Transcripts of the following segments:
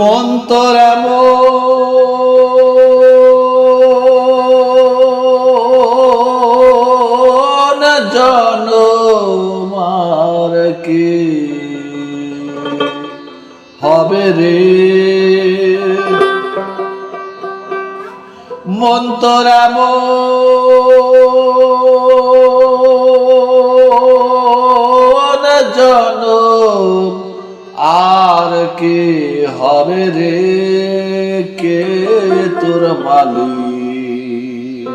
মন্তর এমন জনমার কি হবে রে? মন্তর এমন জনম আর কে? হবে রে কে তোর মালিক?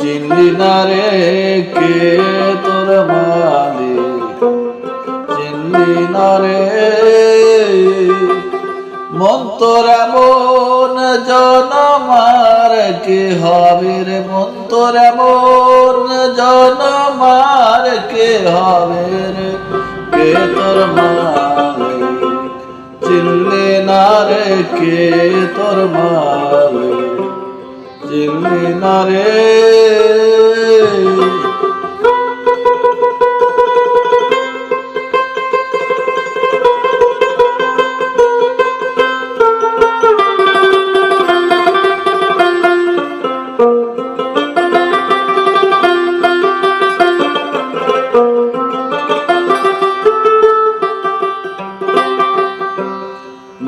চিনলি না রে কে তোর মালিক? চিনলি না রে মন্তর এমন জনমার কে হবে রে? মন্তর এমন জনমার কে হবে রে? কে তোর মালিক কে তোর মাল? চিনলি না রে।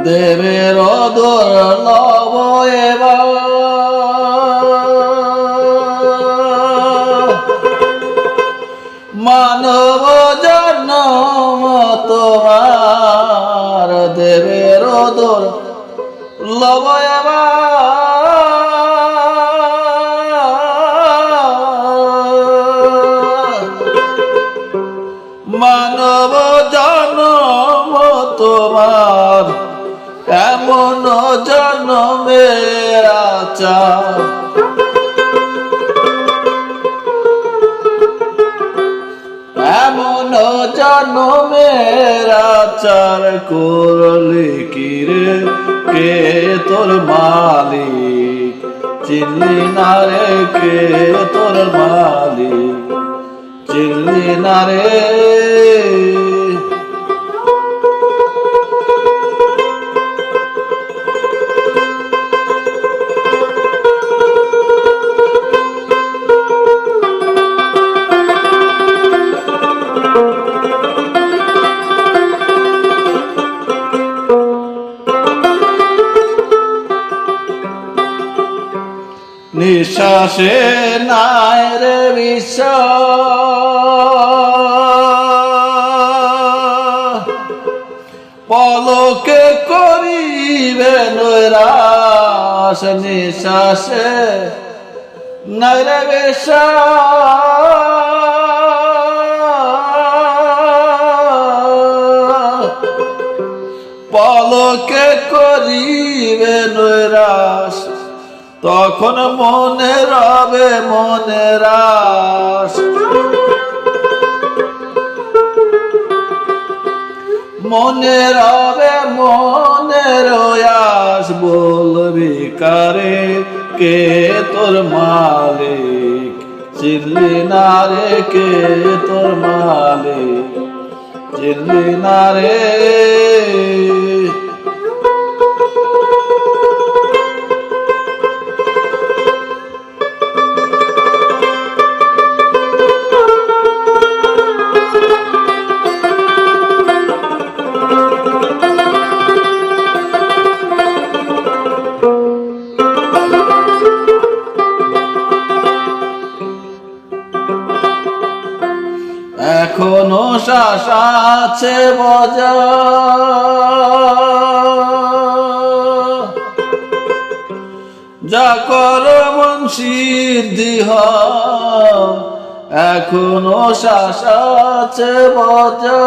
দেবের দর লব এবার। মানব জন্ম তোমার দেবের দর লব মানব জন্ম তোমার এমন জন্মের আচার? এমন জন্মের আচার করলি কি রে? কে তোর মালিক? চিনলি না রে কে তোর মালিক? চিনলি না রে নিঃশ্বাসে নাই রে বিশ্বাস। পলকে করিবে নৈরাস নিঃশ্বাসে নাই রে বিশ্বাস। পলকে করিবে নৈরাস তখন মনে রবে, মনে রাস। মনে রবে, মনে রয়াস, বলবি কারে, কে তোর মালিক? চিল্লি না রে, কে তোর মালিক? চিল্লি না রে। শ্বাস আছে মজা যা কর মন সিদ্ধি এখনও শ্বাস আছে মজা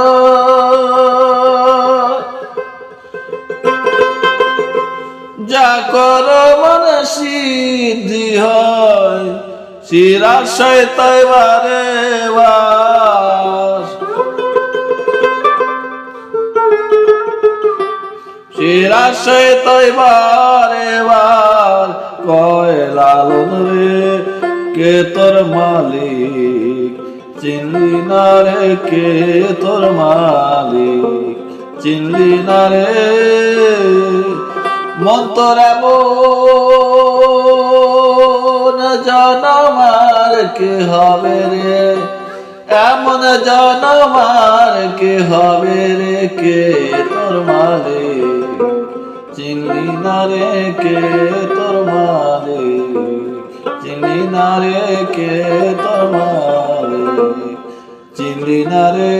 যা কর মন সিদ্ধি হয় শিরাশয় তাই বারে বার শিরাশয় তাই বারে বার কয় লালন রে, কে তোর মালিক? চিনলি না রে, কে তোর মালিক? চিনলি না রে মন্তর এমন জনমার কে হবে রে? এমন জনমার কে হবে রে? কে তোর মালে চিনলি না রে কে তোর মারে চিনি না রে কে তোর মারে চিনি না রে